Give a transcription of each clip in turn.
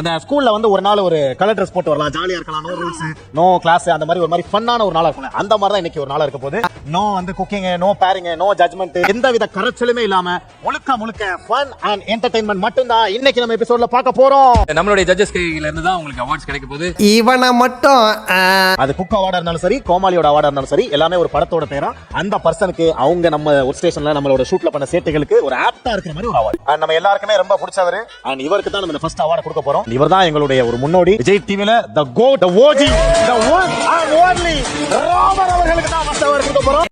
அந்த ஸ்கூல்ல வந்து ஒரு நாள் ஒரு கலர் ட்ரெஸ் போட்டு வரலாம். ஜாலியா இருக்கலாம். நோ ரூல்ஸ் நோ கிளாஸ் அந்த மாதிரி ஒரு மாதிரி ஃபன்னான ஒரு நாளா இருக்கும். அந்த மாதிரி தான் இன்னைக்கு ஒரு நாளா இருக்க போகுது. நோ வந்து cooking no pairing no judgement எந்த வித கரைச்சலுமே இல்லாம முழுக்க முழுக்க ஃபன் அண்ட் என்டர்டைன்மெண்ட் மட்டும்தான் இன்னைக்கு நம்ம எபிசோட்ல பார்க்க போறோம். நம்மளுடைய ஜட்ஜஸ் கையில இருந்து தான் உங்களுக்கு அவார்ட்ஸ் கிடைக்க போகுது. இவனை மட்டும் அது குக் அவார்டா இருந்தாலும் சரி கோமாளியோட அவார்டா இருந்தாலும் சரி எல்லாமே ஒரு படத்தோட பேரா அந்த பர்சனுக்கு அவங்க நம்ம ஒரு ஸ்டேஷன்ல நம்மளோட ஷூட்ல பண்ண சேட்டைகளுக்கு ஒரு ஆப்டா இருக்கிற மாதிரி ஒரு அவார்ட் நம்ம எல்லாருக்குமே ரொம்ப பிடிச்சவர். அண்ட் இவருக்கு தான் நம்ம ஃபர்ஸ்ட் அவார்ட் கொடுக்க போறோம். இவர் தான் எங்களுடைய ஒரு முன்னோடி. விஜய் டிவில the go the OG the one and only Ramar அவர்களுக்கு தான் அவார்ட் கொடுக்க போறோம்.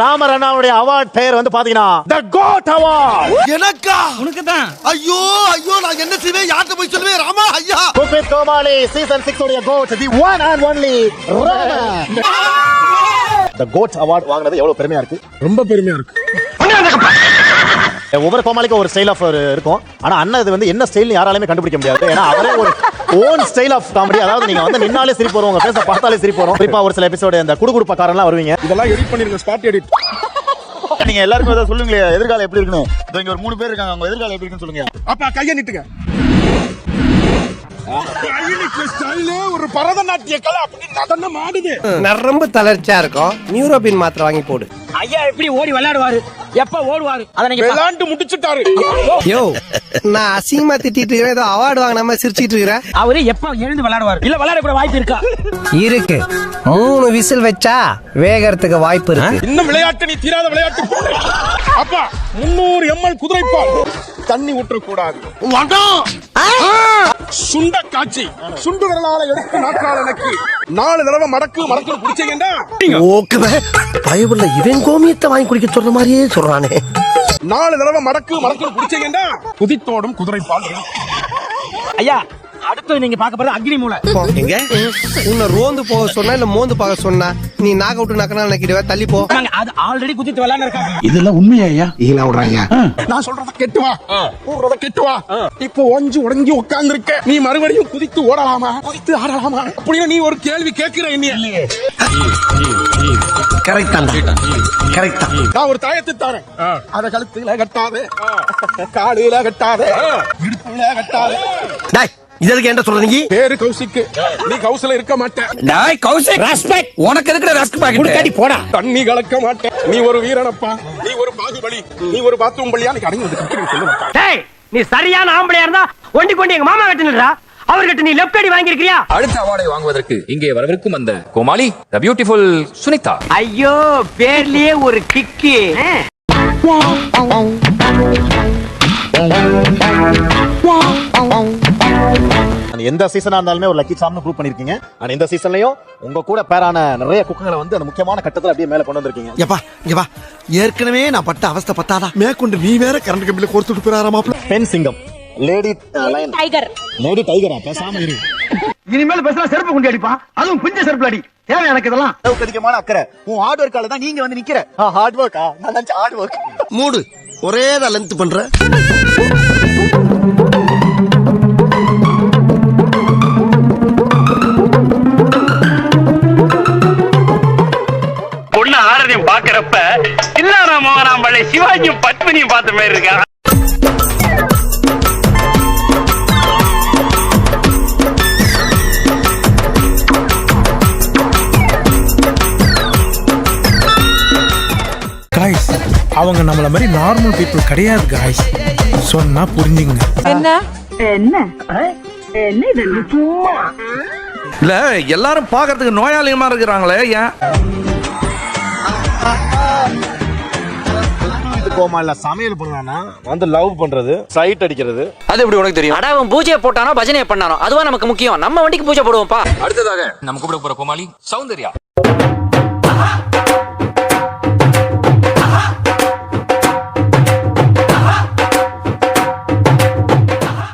ராமர் அண்ணாவுடைய அவார்ட் பெயர் வந்து பாத்தீங்கன்னா த கோட் அவார்ட் எனக்கா? உனக்கு தான் ஐயோ ஐயோ நான் என்ன செய்வேன்? யார்கிட்ட போய் சொல்லுவேன்? ராமா ஐயா. குக்வித் கோமாளி சீசன் 6 உடைய GOAT the one and only the GOAT award வாங்குனது எவ்வளவு பெருமையா இருக்கு? ரொம்ப பெருமையா இருக்கு. ஒவ்வொரு கோமாளிக்கும் ஒரு ஸ்டைல் ஆஃப் இருக்கும். ஆனா அண்ணன் இது வந்து என்ன ஸ்டைல் யாராலுமே கண்டுபிடிக்க முடியாது. ஏன்னா அவரே ஒரு ஓன் ஸ்டைல் ஆஃப் காமெடி அதாவது நீங்க வந்து நின்னாலே சிரிப்பு வரும் உங்க பேச பார்த்தாலே சிரிப்பு வரும். குறிப்பா ஒரு சில எபிசோடு இந்த குடுகுடுப்பக்காரன்லாம் வருவீங்க. இதெல்லாம் எடிட் பண்ணிருங்க ஸ்பாட் எடிட் நீங்க எல்லாருக்கும் ஏதாவது சொல்லுங்களே எதிர்காலம் எப்படி இருக்குன்னு. இதோ இங்க ஒரு மூணு பேர் இருக்காங்க. அவங்க எதிர்காலம் எப்படி இருக்குன்னு சொல்லுங்க. அப்பா கைய நீட்டுங்க. ஒரு பரதநாட்டிய கலை அப்படி நடனம் ஆடுது. நரம்பு தளர்ச்சியா இருக்கும். நியூரோபின் மாத்திரை வாங்கி போடு. ஐயா எப்படி ஓடி விளையாடுவாரு? எப்ப ஓடுவாரு? அத விளாண்டு முடிச்சுட்டாரு. யோ நான் அசிங்கமா திட்டிட்டு இருக்கிறேன் ஏதோ அவார்டு வாங்கினாம சிரிச்சிட்டு இருக்கிறேன் அவரு எப்ப எழுந்து விளையாடுவாரு? இல்ல விளையாட கூட வாய்ப்பு இருக்கா? இருக்கு. மூணு விசில் வச்சா வேகறதுக்கு வாய்ப்பு இருக்கு. இன்னும் விளையாட்டு நீ தீராத விளையாட்டு. அப்பா முன்னூறு எம்எல் குதிரைப்பால். தண்ணி ஊற்றக்கூடாது. சுண்ட காட்சி. சுண்டு விரலால எடுத்து நாக்கால நக்கி. நாலு தடவை மடக்கு மடக்கு குடிச்சீங்கன்னா. ஓகே பயவுள்ள இவன் கோமியத்தை வாங்கி குடிக்க சொல்ற மாதிரியே சொல்றானே. நாலு தடவை மடக்கு மடக்கு குடிச்சீங்கன்னா. குதித்தோடும் குதிரைப்பால். ஐயா அடுத்து நீங்க பார்க்க போறது அக்னி மூலை எங்க? உன்னை ரோந்து போக சொன்னா இல்ல மோந்து பார்க்க சொன்னா நீ நாக விட்டு நக்கனா நினைக்கிறவ தள்ளி போ. அது ஆல்ரெடி குதித்து விளையாண்டு இருக்காங்க. நான் சொல்றத கேட்டு வா. கூடுறத கேட்டு வா. இப்போ ஒஞ்சு உடஞ்சி உட்கார்ந்து இருக்க நீ மறுபடியும் குதித்து ஓடலாமா? குதித்து ஆடலாமா? அப்படின்னு நீ ஒரு கேள்வி கேட்கிற என்னைய. கரெக்ட் தான் கரெக்ட் தான். நான் ஒரு தாயத்தை தரேன். அத கழுத்துல கட்டாதே. காடுல கட்டாதே. இடுப்புல கட்டாதே. டாய் இதற்கு என்ன சொல்ற நீ? பேரு கௌசிக்கு. நீ கௌசில இருக்க மாட்டேன் டாய் கௌசிக்! ரெஸ்பெக்ட் உனக்கு இருக்கிற ரஸ்க் பாக்கெட் போடா. தண்ணி கலக்க மாட்டேன் நீ ஒரு வீரனப்பா. நீ ஒரு பாகுபலி. நீ ஒரு பாத்ரூம் பள்ளியா நீ அடங்கி வந்து டேய் நீ சரியான ஆம்பளையா இருந்தா ஒண்டி கொண்டு எங்க மாமா கட்டுனடா அவர்கிட்ட நீ லெஃப்ட் அடி அடுத்த அவார்டை வாங்குவதற்கு இங்கே வரவிருக்கும் அந்த கோமாளி த பியூட்டிஃபுல் சுனிதா. ஐயோ பேர்லயே ஒரு கிக்கு. And எந்த சீசனா இருந்தாலுமே ஒரு லக்கி சாம்னு ப்ரூவ் பண்ணிருக்கீங்க. அண்ட் இந்த சீசன்லயும் உங்க கூட பேரான நிறைய குக்குங்களை வந்து அந்த முக்கியமான கட்டத்துல அப்படியே மேல கொண்டு வந்திருக்கீங்க. எப்பா இங்க வா. ஏற்கனவே நான் பட்ட அவஸ்தை பத்தாதா? மேற்கொண்டு நீ வேற கரண்ட் கம்பியில கோர்த்துட்டு போறாரா மாப்பிள பெண் சிங்கம். லேடி டைகர் லேடி டைகரா பேசாம இரு. இனிமேல் பேசினா செருப்பு கொண்டு அடிப்பான் அதுவும் பிஞ்ச செருப்பு அடி. தேவை எனக்கு இதெல்லாம்? அளவுக்கு அதிகமான அக்கறை. உன் ஹார்ட் ஒர்க்கால தான் நீங்க வந்து நிக்கிற. ஹார்ட் ஒர்க்கா நான் ஹார்ட் ஒர்க் மூடு. ஒரே தான் லென்த் பண்ற. பார்த்த மாதிரி இருக்கா. காய்ஸ் அவங்க நம்மள மாதிரி நார்மல் பீப்புள் கிடையாது காய்ஸ் சொன்னா புரிஞ்சுங்க இல்ல எல்லாரும் பாக்குறதுக்கு நோயாளிகமா இருக்கிறாங்களே ஏன்? கோமா இல்ல சமையல் பண்ணுவானா வந்து லவ் பண்றது சைட் அடிக்கிறது. அது எப்படி உனக்கு தெரியும்? அட அவன் பூஜையை போட்டானோ பஜனையை பண்ணானோ அதுவா நமக்கு முக்கியம். நம்ம வண்டிக்கு பூஜை போடுவோம்ப்பா. அடுத்ததாக நம்ம கூப்பிட போற கோமாளி சௌந்தர்யா.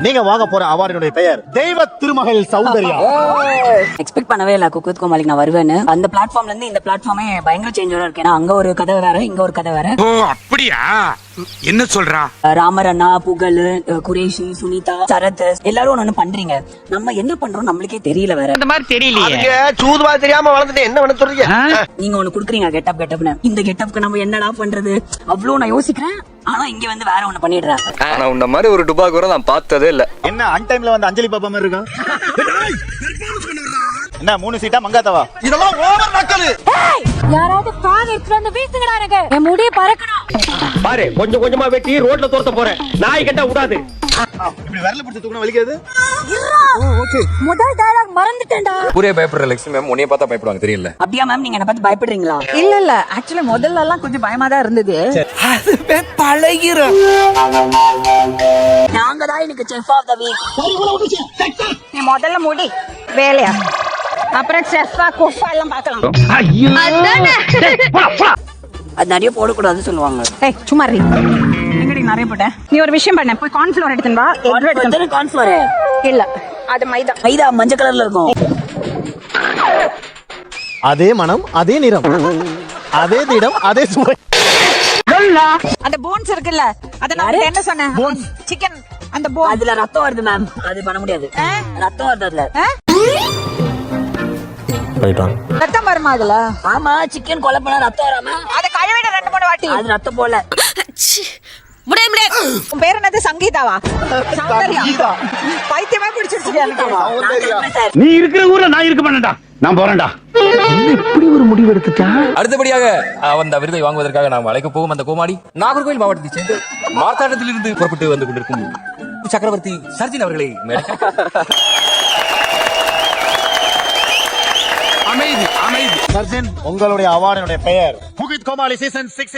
நீங்க வாங்க போற அவார்டினுடைய பெயர் தெய்வ திருமகள் சௌந்தர்யா. எக்ஸ்பெக்ட் பண்ணவே இல்ல குக்குத் கோமாளிக்கு நான் வருவேன்னு. அந்த பிளாட்ஃபார்ம்ல இருந்து இந்த பிளாட்ஃபார்மே பயங்கர சேஞ்சோட இருக்கு. ஏன்னா அங்க ஒரு கதை வேற இங்க ஒரு கதை வேற. ஓ அப்படியா? என்ன சொல்றா? ராமர் அண்ணா புகழ் குரேஷி சுனிதா சரத் எல்லாரும் ஒண்ணு ஒண்ணு பண்றீங்க. நம்ம என்ன பண்றோம் நம்மளுக்கே தெரியல வேற. இந்த மாதிரி தெரியலையே. சூதுவா தெரியாம வளர்ந்துட்டு என்ன பண்ண சொல்றீங்க? நீங்க ஒண்ணு குடுக்குறீங்க கெட்டப் கெட்டப்னு இந்த கெட்டப்க்கு நம்ம என்னடா பண்றது? அவ்வளவு நான் யோசிக்கிறேன். ஆனா இங்க வந்து வேற ஒண்ணு பண்ணிடுறேன் ஆனா உன்ன மாதிரி ஒரு டுபா கூட நான் பார்த்ததே இல்ல. என்ன அன் டைம்ல வந்து அஞ்சலி பாப்பா மாதிரி இருக்கா. என்ன மூணு சீட்டா மங்காத்தவா? இதெல்லாம் ஓவர் நக்கலு. யாராவது ஃபேன் எடுத்துட்டு வந்து வீசுங்கடா எனக்கு. என் முடிய பறக்கணும். பாரு கொஞ்சம் கொஞ்சமா வெட்டி ரோட்ல துரத்த போறேன். நாய் கட்ட விடாது இப்படி விரல பிடிச்சி தூக்கணும் வலிக்காது முதல் டயலாக் மறந்துட்டேன்டா. ஊரே பயப்படுற லட்சுமி மேம் உன்னைய பார்த்தா பயப்படுவாங்க தெரியல. அப்படியா மேம் நீங்க என்ன பார்த்து பயப்படுறீங்களா? இல்ல இல்ல. ஆக்சுவலி முதல்ல எல்லாம் கொஞ்சம் பயமா தான் இருந்தது. பழகிறோம் நாங்க தான் எனக்கு செஃப் ஆஃப் த வீக் நீ முதல்ல முடி. வேலையா? அப்புறம் செஃப்பா குஃபா எல்லாம் பார்க்கலாம். அது நிறைய போடக்கூடாது சொல்லுவாங்க. ஏய் சும்மா ரீ எங்கடி நிறைய போட்டேன் நீ ஒரு விஷயம் பண்ண. போய் கார்ன்ஃப்ளவர் எடுத்துன்னு வா. எடுத்துன்னு. இல்ல அது மைதா. மைதா மஞ்சள் கலர்ல இருக்கும். அதே மனம் அதே நிறம். அதே திடம் அதே சுவை. அந்த போன்ஸ் இருக்குல்ல அத நான் என்ன சொன்னேன்? சிக்கன் அந்த போன் அதுல ரத்தம் வருது மேம் அது பண்ண முடியாது. ரத்தம் வருது அதுல ரத்தம் வருமா அதுல? ஆமா சிக்கன் கொலை பண்ணா ரத்தம் வராம? அத கழுவிட ரெண்டு மூணு வாட்டி. அது ரத்தம் போல. முடியாது முடியாது உன் பேர் என்னது? சங்கீதாவா? சௌந்தர்யா. பைத்தியமா பிடிச்சிருச்சு நீ இருக்கிற ஊர்ல நான் இருக்க மாட்டேன்டா. நான் போறேன்டா. அடுத்தபடியாக அஹ், அந்த விருதை வாங்குவதற்காக நாம் அழைக்க போகும் அந்த கோமாளி நாகர்கோவில் மாவட்டத்தைச் சேர்ந்து மார்த்தாண்டத்திலிருந்து புறப்பட்டு வந்து கொண்டிருக்கும் சக்கரவர்த்தி சர்ஜின் அவர்களை சர்ஜன் உங்களுடைய அவார்டினுடைய பெயர். புகித் கோமாளி சீசன் சிக்ஸ்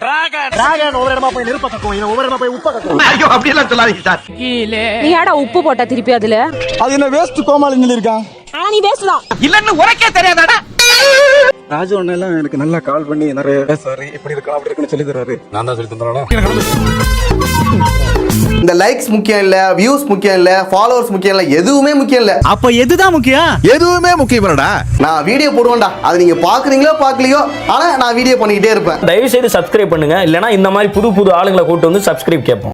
டிராகன் டிராகன் ஒவ்வொரு இடமா போய் நெருப்ப கக்கும் இவன் ஒவ்வொரு இடமா போய் உப்ப கக்கும் ஐயோ அப்படி எல்லாம் சொல்லாதீங்க சார். நீ ஏடா உப்பு போட்ட திருப்பி அதுல? அது என்ன வேஸ்ட் கோமாளி சொல்லியிருக்கான்? ஆ நீ பேசலாம் இல்லன்னு உனக்கே தெரியாதாடா? ராஜு அண்ணன் எல்லாம் எனக்கு நல்லா கால் பண்ணி நிறைய பேசுவாரு இப்படி இருக்கா அப்படி இருக்குன்னு சொல்லி தருவாரு நான் தான் சொல்லி தந்துடுறேன்? இந்த லைக்ஸ் முக்கியம் இல்ல வியூஸ் முக்கியம் இல்ல ஃபாலோவர்ஸ் முக்கியம் இல்ல எதுவுமே முக்கியம் இல்ல. அப்ப எதுதான் முக்கியம்? எதுவுமே முக்கியம் இல்லடா. நான் வீடியோ போடுவேன்டா. அது நீங்க பாக்குறீங்களோ பாக்கலையோ ஆனா நான் வீடியோ பண்ணிக்கிட்டே இருப்பேன். தயவு செய்து சப்ஸ்கிரைப் பண்ணுங்க. இல்லனா இந்த மாதிரி புது புது ஆளுங்களை கூட்டு வந்து சப்ஸ்கிரைப் கேட்போம்.